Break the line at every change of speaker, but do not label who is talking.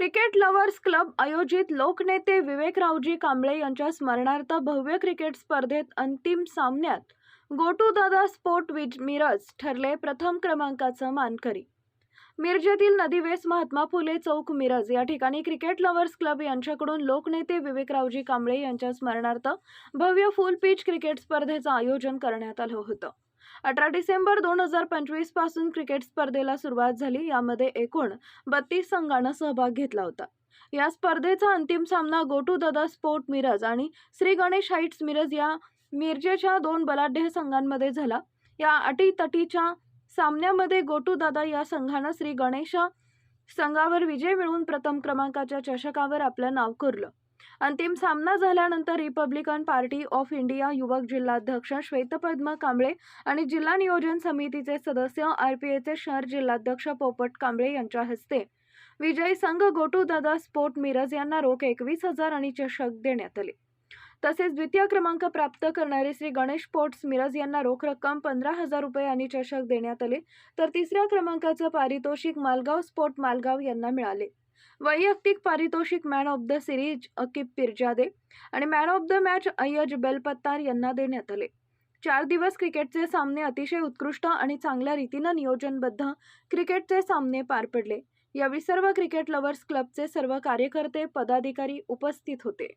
Cricket lovers club आयोजित लोकनेते विवेकरावजी कांबळे यांच्या स्मरणार्थ भव्य क्रिकेट स्पर्धेत अंतिम सामन्यात गोटू दादा स्पोर्ट विज मिरज ठरले प्रथम क्रमांकाचा मानकरी. मिरजेतील नदीवेस महात्मा फुले चौक मिरज या ठिकाणी क्रिकेट लव्हर्स क्लब यांच्याकडून लोकनेते विवेकरावजी कांबळे यांच्या स्मरणार्थ भव्य फुल पिच क्रिकेट स्पर्धेचं आयोजन करण्यात आलं होतं. अठरा डिसेंबर दोन हजार पंचवीसपासून क्रिकेट स्पर्धेला सुरुवात झाली. यामध्ये एकूण बत्तीस संघानं सहभाग घेतला होता. या स्पर्धेचा अंतिम सामना गोटू दादा स्पोर्ट मिरज आणि श्री गणेश हाईट्स मिरज या मिरजेच्या दोन बलाढ्य संघांमध्ये झाला. या अटीतटीच्या सामन्यामध्ये गोटू दादा या संघानं श्री गणेश संघावर विजय मिळवून प्रथम क्रमांकाच्या चषकावर आपलं नाव कोरलं. अंतिम सामना झाल्यानंतर रिपब्लिकन पार्टी ऑफ इंडिया युवक जिल्हाध्यक्ष श्वेतपद्मा कांबळे आणि जिल्हा नियोजन समितीचे सदस्य आर पी एचे शहर जिल्हाध्यक्ष पोपट कांबळे यांच्या हस्ते विजयी संघ गोटू दादा स्पोर्ट मिरज यांना रोख एकवीस हजार आणि चषक देण्यात आले. तसेच द्वितीय क्रमांक प्राप्त करणारे श्री गणेश स्पोर्ट्स मिरज यांना रोख रक्कम पंधरा हजार रुपये आणि चषक देण्यात आले. तर तिसऱ्या क्रमांकाचं पारितोषिक मालगाव स्पोर्ट मालगाव यांना मिळाले. वैयक्तिक पारितोषिक man of the series Akib Pirjade आणि man of the match Ayyaz Belpattar यांना देण्यात आले. चार दिवस क्रिकेटचे सामने अतिशय उत्कृष्ट आणि चांगल्या रीतीनं नियोजनबद्ध क्रिकेटचे सामने पार पडले. यावेळी सर्व क्रिकेट लवर्स क्लबचे सर्व कार्यकर्ते पदाधिकारी उपस्थित होते.